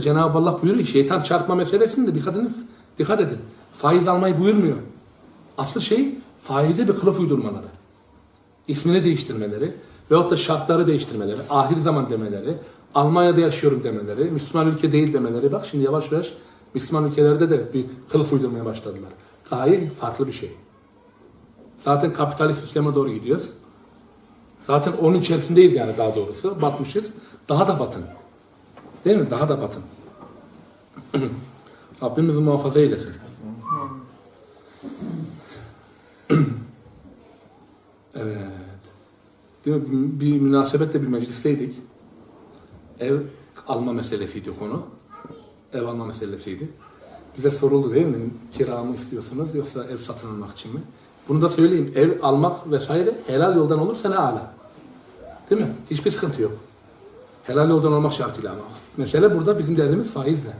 Cenab-ı Allah buyuruyor ki şeytan çarpma meselesinde dikkat ediniz. Dikkat edin. Faiz almayı buyurmuyor. Asıl şey faize bir kılıf uydurmaları. İsmini değiştirmeleri veyahut da şartları değiştirmeleri, ahir zaman demeleri, Almanya'da yaşıyorum demeleri, Müslüman ülke değil demeleri. Bak şimdi yavaş yavaş Müslüman ülkelerde de bir kılıf uydurmaya başladılar. Gaye farklı bir şey. Zaten kapitalist sisteme doğru gidiyoruz. Zaten onun içerisindeyiz yani daha doğrusu. Batmışız. Daha da batın. Değil mi? Daha da batın. Rabbimiz muhafaza eylesin. evet. Değil mi? Bir münasebetle bir meclisteydik. Ev alma meselesiydi konu. Ev alma meselesiydi. Bize soruldu değil mi? Kira mı istiyorsunuz yoksa ev satın almak için mi? Bunu da söyleyeyim. Ev almak vesaire helal yoldan olursa ne ala. Değil mi? Hiçbir sıkıntı yok. Helal yoldan olmak şartıyla ama. Mesele burada bizim derdimiz faizle.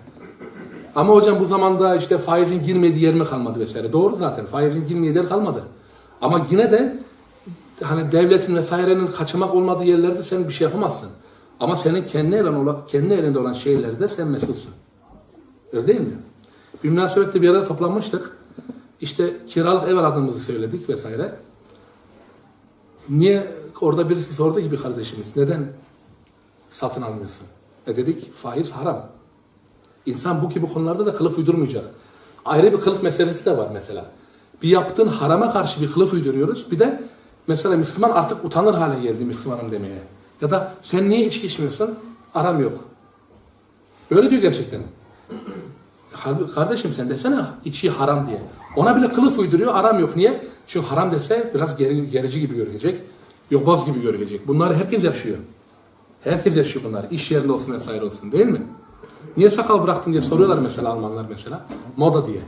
Ama hocam bu zamanda işte faizin girmediği yer mi kalmadı vesaire. Doğru zaten. Faizin girmediği yer kalmadı. Ama yine de hani devletin vesairenin kaçamak olmadığı yerlerde sen bir şey yapamazsın. Ama senin kendi, elin olan, kendi elinde olan şeylerde sen mesulsün. Öyle değil mi? Bir münasebette bir arada toplanmıştık. İşte kiralık ev aradığımızı söyledik vesaire. Niye orada birisi sordu ki bir kardeşimiz neden satın almıyorsun? E dedik faiz haram. İnsan bu gibi konularda da kılıf uydurmayacak. Ayrı bir kılıf meselesi de var mesela. Bir yaptığın harama karşı bir kılıf uyduruyoruz. Bir de mesela Müslüman artık utanır hale geldi Müslümanım demeye. Ya da sen niye içki içmiyorsun? Aram yok. Öyle diyor gerçekten. Kardeşim sen desene içki haram diye. Ona bile kılıf uyduruyor aram yok. Niye? Çünkü haram dese biraz geri, gerici gibi görülecek. Yobaz gibi görülecek. Bunları herkes yaşıyor. Herkes yaşıyor bunlar. İş yerinde olsun vesaire olsun değil mi? Niye sakal bıraktın diye soruyorlar mesela Almanlar mesela. Moda diye.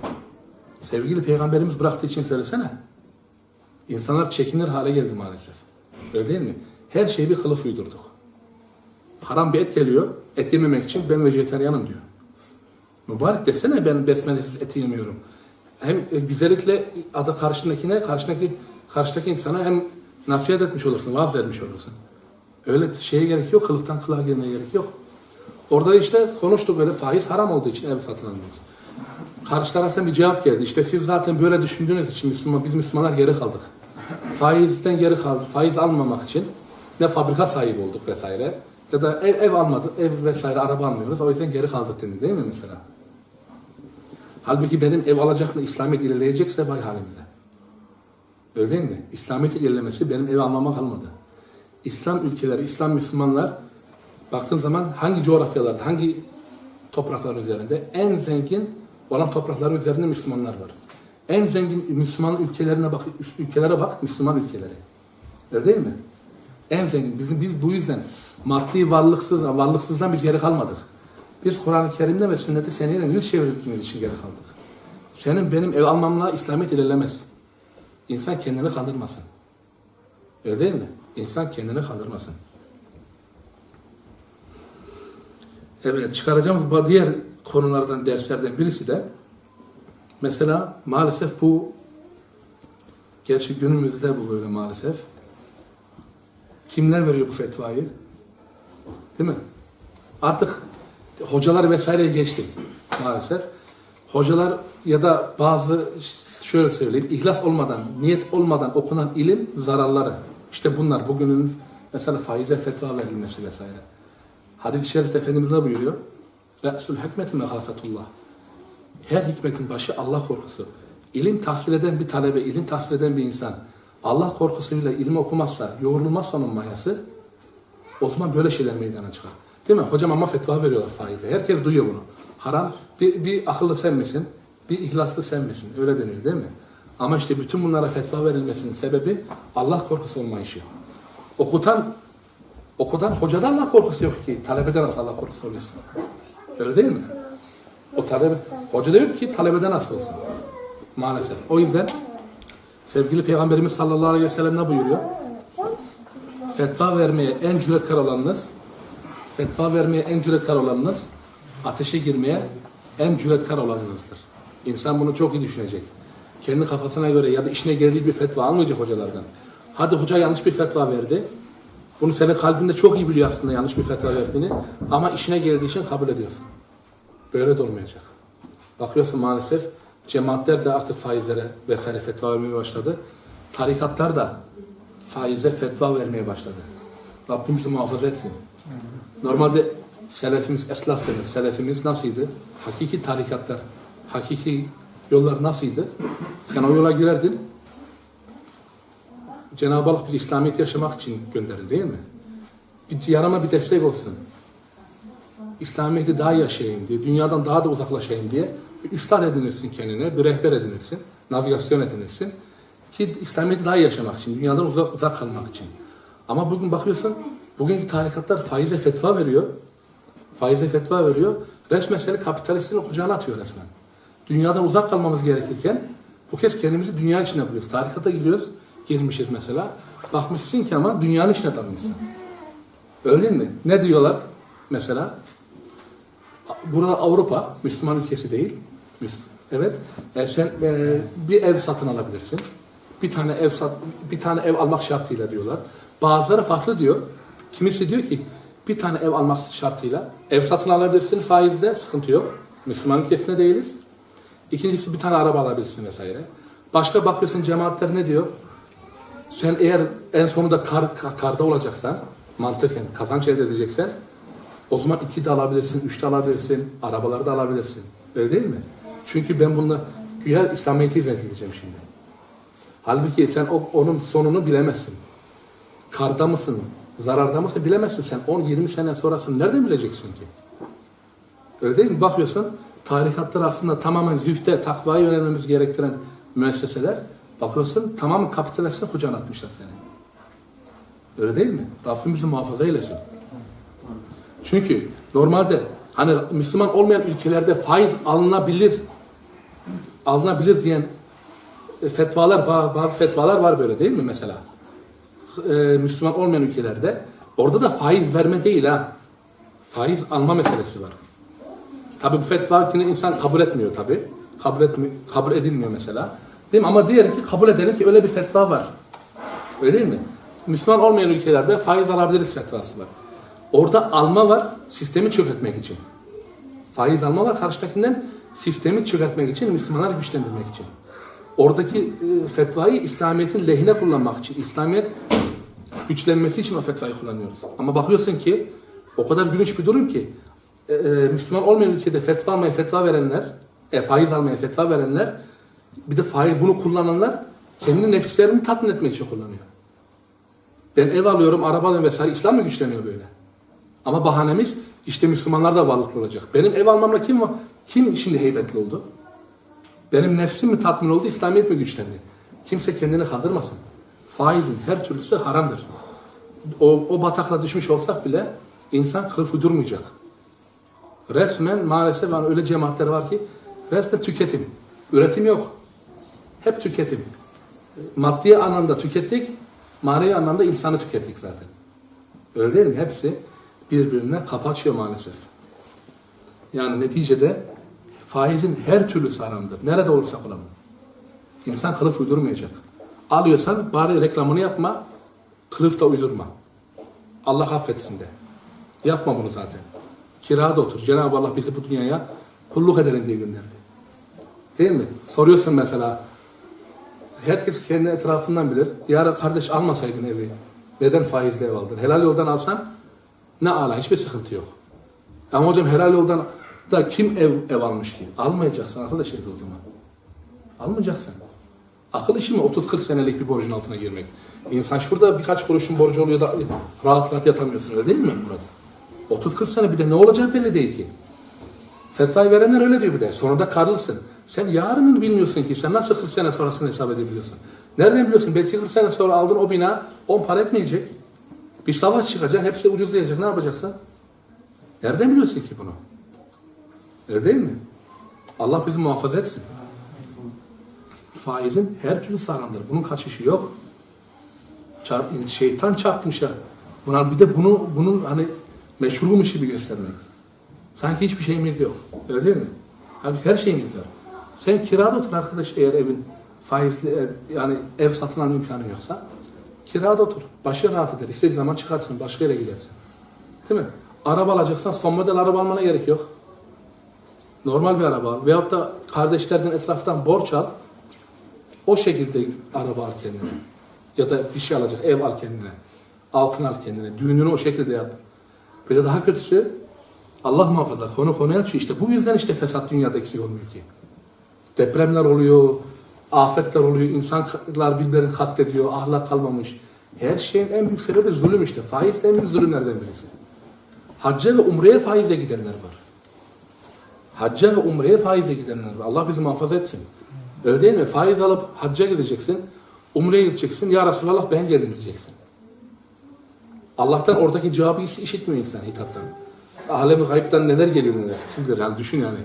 Sevgili peygamberimiz bıraktığı için söylesene. İnsanlar çekinir hale geldi maalesef. Öyle değil mi? Her şeyi bir kılıf uydurduk. Haram bir et geliyor. Et yememek için ben vejeteryanım diyor. Mübarek desene ben besmelesiz et yemiyorum. Hem e, güzellikle adı karşındakine, karşındaki karşıdaki insana hem nasihat etmiş olursun, vaaz vermiş olursun. Öyle şeye gerek yok, kılıktan kılığa girmeye gerek yok. Orada işte konuştuk böyle faiz haram olduğu için ev satın almıyoruz. Karşı taraftan bir cevap geldi. İşte siz zaten böyle düşündüğünüz için Müslüman, biz Müslümanlar geri kaldık. Faizden geri kaldık. Faiz almamak için ne fabrika sahibi olduk vesaire. Ya da ev, ev almadık, ev vesaire araba almıyoruz. O yüzden geri kaldık dedi değil mi mesela? Halbuki benim ev alacak mı İslamiyet ilerleyecekse vay halimize. Öyle değil mi? İslamiyet ilerlemesi benim ev almama kalmadı. İslam ülkeleri, İslam Müslümanlar baktığın zaman hangi coğrafyalarda, hangi topraklar üzerinde en zengin olan toprakların üzerinde Müslümanlar var. En zengin Müslüman ülkelerine bak, ülkelere bak, Müslüman ülkeleri. Öyle değil mi? En zengin. Bizim biz bu yüzden maddi varlıksız, varlıksızdan biz geri kalmadık. Biz Kur'an-ı Kerim'de ve sünneti seneden yüz çevirdiğimiz için geri kaldık. Senin benim ev almamla İslamiyet ilerlemez. İnsan kendini kandırmasın. Öyle değil mi? İnsan kendini kandırmasın. Evet, çıkaracağımız diğer konulardan, derslerden birisi de mesela maalesef bu gerçi günümüzde bu böyle maalesef kimler veriyor bu fetvayı? Değil mi? Artık hocalar vesaire geçtik maalesef. Hocalar ya da bazı şöyle söyleyeyim, ihlas olmadan, niyet olmadan okunan ilim zararları. İşte bunlar bugünün mesela faize fetva verilmesi vesaire. Hadis-i şerifte Efendimiz ne buyuruyor? Re'sul hikmetin mehafetullah. Her hikmetin başı Allah korkusu. İlim tahsil eden bir talebe, ilim tahsil eden bir insan Allah korkusuyla ilim okumazsa, yoğrulmazsa onun mayası o zaman böyle şeyler meydana çıkar. Değil mi? Hocam ama fetva veriyorlar faize. Herkes duyuyor bunu. Haram. Bir, bir akıllı sen misin? Bir ihlaslı sen misin? Öyle deniyor değil mi? Ama işte bütün bunlara fetva verilmesinin sebebi Allah korkusu olmayışı. Okutan okutan hocada Allah korkusu yok ki. Talebede nasıl Allah korkusu oluyorsun? Öyle değil mi? O talebe, hoca da yok ki talebede nasıl olsun? Maalesef. O yüzden sevgili Peygamberimiz sallallahu aleyhi ve sellem ne buyuruyor? Fetva vermeye en cüretkar olanınız fetva vermeye en cüretkar olanınız, ateşe girmeye en cüretkar olanınızdır. İnsan bunu çok iyi düşünecek. Kendi kafasına göre ya da işine geldiği bir fetva almayacak hocalardan. Hadi hoca yanlış bir fetva verdi. Bunu senin kalbinde çok iyi biliyor aslında yanlış bir fetva verdiğini. Ama işine geldiği için kabul ediyorsun. Böyle de olmayacak. Bakıyorsun maalesef cemaatler de artık faizlere vesaire fetva vermeye başladı. Tarikatlar da faize fetva vermeye başladı. Rabbim bizi muhafaza etsin. Normalde selefimiz, eslaf denir. Selefimiz nasıldı? Hakiki tarikatlar, hakiki yollar nasıldı? Sen o yola girerdin. Cenab-ı Allah bizi İslamiyet yaşamak için gönderir değil mi? Bir yanıma bir destek olsun. İslamiyet'i daha yaşayayım diye, dünyadan daha da uzaklaşayım diye bir üstad edinirsin kendine, bir rehber edinirsin, navigasyon edinirsin. Ki İslamiyet'i daha iyi yaşamak için, dünyadan uzak, uzak kalmak için. Ama bugün bakıyorsun, bugünkü tarikatlar faize fetva veriyor. Faize fetva veriyor. Resmen seni kapitalistin kucağına atıyor resmen. Dünyadan uzak kalmamız gerekirken bu kez kendimizi dünya içine buluyoruz. Tarikata giriyoruz, girmişiz mesela. Bakmışsın ki ama dünyanın içine dalmışsın. Öyle mi? Ne diyorlar mesela? Burada Avrupa, Müslüman ülkesi değil. Evet. E sen e, bir ev satın alabilirsin. Bir tane ev sat, bir tane ev almak şartıyla diyorlar. Bazıları farklı diyor. Kimisi diyor ki bir tane ev almak şartıyla ev satın alabilirsin faizde sıkıntı yok. Müslüman ülkesinde değiliz. İkincisi bir tane araba alabilirsin vesaire. Başka bakıyorsun cemaatler ne diyor? Sen eğer en sonunda kar, ka- karda olacaksan, mantıken kazanç elde edeceksen o zaman iki de alabilirsin, üç de alabilirsin, arabaları da alabilirsin. Öyle değil mi? Çünkü ben bununla güya İslamiyet'e hizmet edeceğim şimdi. Halbuki sen o, onun sonunu bilemezsin. Karda mısın, zararda mısın bilemezsin. Sen 10-20 sene sonrasını nereden bileceksin ki? Öyle değil mi? Bakıyorsun tarikatlar aslında tamamen zühte, takvaya yönelmemiz gerektiren müesseseler. Bakıyorsun tamamen kapitalistin kucağına atmışlar seni. Öyle değil mi? Rabbim bizi muhafaza eylesin. Çünkü normalde hani Müslüman olmayan ülkelerde faiz alınabilir alınabilir diyen e, fetvalar ba- bazı fetvalar var böyle değil mi mesela? E, Müslüman olmayan ülkelerde orada da faiz verme değil ha. Faiz alma meselesi var. Tabi bu fetva yine insan kabul etmiyor tabi. Kabul etmi kabul edilmiyor mesela. Değil mi? Ama diyelim ki kabul edelim ki öyle bir fetva var. Öyle değil mi? Müslüman olmayan ülkelerde faiz alabiliriz fetvası var. Orada alma var sistemi çökertmek için. Faiz alma var karşıdakinden sistemi çökertmek için, Müslümanları güçlendirmek için. Oradaki e, fetvayı İslamiyet'in lehine kullanmak için, İslamiyet güçlenmesi için o fetvayı kullanıyoruz. Ama bakıyorsun ki o kadar gülünç bir durum ki e, e, Müslüman olmayan ülkede fetva almaya fetva verenler, e, faiz almaya fetva verenler bir de faiz bunu kullananlar kendi nefislerini tatmin etmek için kullanıyor. Ben ev alıyorum, araba alıyorum vesaire. İslam mı güçleniyor böyle? Ama bahanemiz işte Müslümanlar da varlıklı olacak. Benim ev almamla kim var? Kim şimdi heybetli oldu? Benim nefsim mi tatmin oldu, İslamiyet mi güçlendi? Kimse kendini kandırmasın. Faizin her türlüsü haramdır. O, o batakla düşmüş olsak bile insan kılıf uydurmayacak. Resmen maalesef yani öyle cemaatler var ki resmen tüketim. Üretim yok. Hep tüketim. Maddi anlamda tükettik, manevi anlamda insanı tükettik zaten. Öyle değil mi? Hepsi birbirine kapı açıyor maalesef. Yani neticede faizin her türlüsü haramdır. Nerede olursa olalım. İnsan kılıf uydurmayacak. Alıyorsan bari reklamını yapma, kılıf da uydurma. Allah affetsin de. Yapma bunu zaten. Kirada otur. Cenab-ı Allah bizi bu dünyaya kulluk edelim diye gönderdi. Değil mi? Soruyorsun mesela. Herkes kendi etrafından bilir. Yarın kardeş almasaydın evi. Neden faizle ev aldın? Helal yoldan alsan ne ala hiçbir sıkıntı yok. Ama hocam helal yoldan da kim ev, ev almış ki? Almayacaksın arkadaş ev o zaman. Almayacaksın. Akıl işi mi 30-40 senelik bir borcun altına girmek? İnsan şurada birkaç kuruşun borcu oluyor da rahat rahat yatamıyorsun öyle değil mi Murat? 30-40 sene bir de ne olacağı belli değil ki. Fetvayı verenler öyle diyor bir de. Sonra da karlısın. Sen yarını bilmiyorsun ki. Sen nasıl 40 sene sonrasını hesap edebiliyorsun? Nereden biliyorsun? Belki 40 sene sonra aldığın o bina 10 para etmeyecek. Bir savaş çıkacak. Hepsi ucuzlayacak. Ne yapacaksın? Nereden biliyorsun ki bunu? Öyle değil mi? Allah bizi muhafaza etsin. Faizin her türlü haramdır. Bunun kaçışı yok. Çarp, şeytan çarpmış ya. Buna bir de bunu bunun hani meşrumuş gibi göstermek. Sanki hiçbir şeyimiz yok. Öyle değil mi? Abi her şeyimiz var. Sen kirada otur arkadaş eğer evin faizli ev- yani ev satın alma imkanı yoksa kirada otur. Başı rahat eder. İstediğin zaman çıkarsın. Başka yere gidersin. Değil mi? Araba alacaksan son model araba almana gerek yok. Normal bir araba al. Veyahut da kardeşlerden etraftan borç al. O şekilde araba al kendine. Ya da bir şey alacak, ev al kendine. Altın al kendine. Düğününü o şekilde yap. Bir de daha kötüsü Allah muhafaza konu konuya açıyor. İşte bu yüzden işte fesat dünyada eksik olmuyor ki. Depremler oluyor, afetler oluyor, insanlar birbirlerini katlediyor, ahlak kalmamış. Her şeyin en büyük sebebi zulüm işte. Faiz en büyük zulümlerden birisi. Hacca ve umreye faizle gidenler var. Hacca ve umreye faizle gidenler var. Allah bizi muhafaza etsin. Öyle değil mi? Faiz alıp hacca gideceksin, umreye gideceksin. Ya Resulallah ben geldim diyeceksin. Allah'tan oradaki cevabı işitmiyor insan hitaptan. Alemi gayipten neler geliyor neler. Kim bilir yani düşün yani.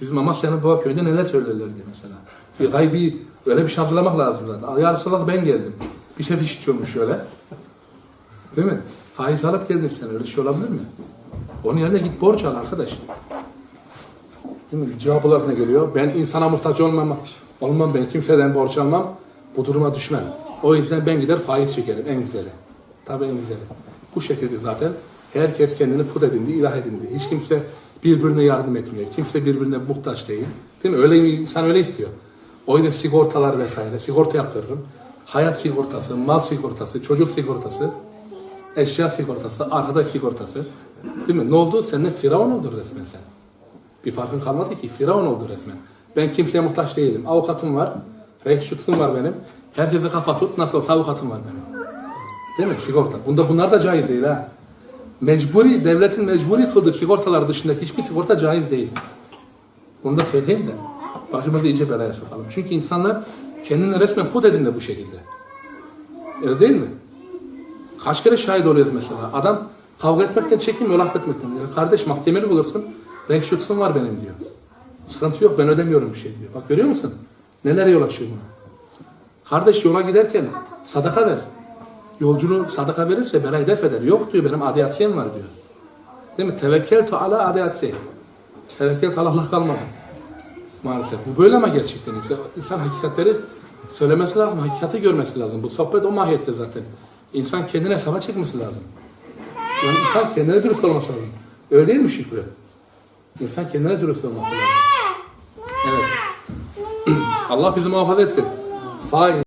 Bizim Amasya'nın bu köyde neler söylerlerdi mesela. Bir gaybi öyle bir şey lazım zaten. Ya Resulallah ben geldim. Bir ses işitiyormuş şöyle. Değil mi? Faiz alıp geldin sen öyle şey olabilir mi? Onun yerine git borç al arkadaş. Değil mi? Cevap olarak ne geliyor? Ben insana muhtaç olmam, olmam ben kimseden borç almam, bu duruma düşmem. O yüzden ben gider faiz çekerim en güzeli. Tabii en güzeli. Bu şekilde zaten herkes kendini put edindi, ilah edindi. Hiç kimse birbirine yardım etmiyor. Kimse birbirine muhtaç değil. Değil mi? Öyle insan öyle istiyor. O yüzden sigortalar vesaire, sigorta yaptırırım. Hayat sigortası, mal sigortası, çocuk sigortası, eşya sigortası, arkadaş sigortası. Değil mi? Ne oldu? Sen de firavun oldun resmen sen. Bir farkın kalmadı ki. Firavun oldu resmen. Ben kimseye muhtaç değilim. Avukatım var. Reksütsüm var benim. Herkese kafa tut. Nasıl olsa avukatım var benim. Değil mi? Sigorta. Bunda bunlar da caiz değil ha. Mecburi, devletin mecburi kıldığı sigortalar dışındaki hiçbir sigorta caiz değil. Bunu da söyleyeyim de başımızı iyice belaya sokalım. Çünkü insanlar kendini resmen put edindi bu şekilde. Öyle değil mi? Kaç kere şahit oluyoruz mesela. Adam kavga etmekten çekinmiyor, laf etmekten. Ya kardeş mahkemeli bulursun, renk şutsun var benim diyor. Sıkıntı yok, ben ödemiyorum bir şey diyor. Bak görüyor musun? Neler yol açıyor buna. Kardeş yola giderken sadaka ver. Yolculuğu sadaka verirse belayı def eder. Yok diyor, benim adiyatiyem var diyor. Değil mi? Tevekkel tu ala adiyatiyem. Tevekkel tu ala Allah kalmadı. Maalesef. Bu böyle ama gerçekten. İnsan, insan hakikatleri söylemesi lazım, hakikati görmesi lazım. Bu sohbet o mahiyette zaten. İnsan kendine hesaba çekmesi lazım. Yani insan kendine dürüst olması lazım. Öyle değil mi Şükrü? İnsan kendine dürüst olması lazım. Evet. Allah bizi muhafaza etsin. Faiz